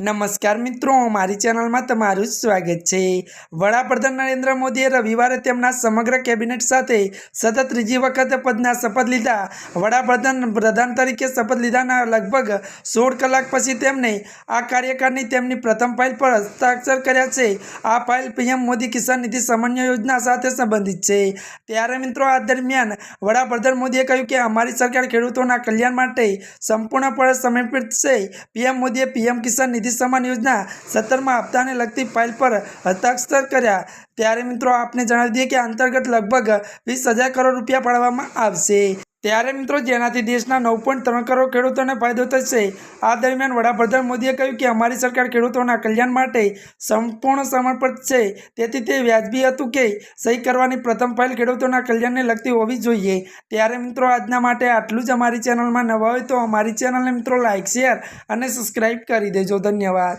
નમસ્કાર મિત્રો, મારી ચેનલમાં તમારું સ્વાગત છે. વડાપ્રધાન નરેન્દ્ર મોદીએ રવિવારે તેમના સમગ્ર કેબિનેટ સાથે સતત ત્રીજી વખત પદના શપથ લીધા. વડાપ્રધાન પ્રધાન તરીકે શપથ લીધાના લગભગ સોળ કલાક પછી તેમને આ કાર્યકાળની તેમની પ્રથમ ફાઇલ પર હસ્તાક્ષર કર્યા છે. આ ફાઇલ પીએમ મોદી કિસાન નિધિ સામાન્ય યોજના સાથે સંબંધિત છે. ત્યારે મિત્રો, આ દરમિયાન વડાપ્રધાન મોદીએ કહ્યું કે, અમારી સરકાર ખેડૂતોના કલ્યાણ માટે સંપૂર્ણપણે સમર્પિત છે. પીએમ મોદીએ પીએમ કિસાન નિધિ સમાન યોજના સત્તરમાં હપ્તાને લગતી ફાઇલ પર હસ્તાક્ષર કર્યા. ત્યારે મિત્રો આપને જણાવી દઈએ કે અંતર્ગત લગભગ વીસ હજાર કરોડ રૂપિયા ફાળવવામાં આવશે. ત્યારે મિત્રો જેનાથી દેશના નવ પોઈન્ટ ત્રણ કરોડ ખેડૂતોને ફાયદો થશે, આ દરમિયાન વડાપ્રધાન મોદીએ કહ્યું કે અમારી સરકાર ખેડૂતોના કલ્યાણ માટે સંપૂર્ણ સમર્પિત છે. તેથી તે વ્યાજબી હતું કે સહી કરવાની પ્રથમ ફાઇલ ખેડૂતોના કલ્યાણને લગતી હોવી જોઈએ. ત્યારે મિત્રો આજના માટે આટલું જ અમારી ચેનલમાં નવા હોય તો અમારી ચેનલને મિત્રો લાઇક શેર અને સબસ્ક્રાઈબ કરી દેજો. ધન્યવાદ.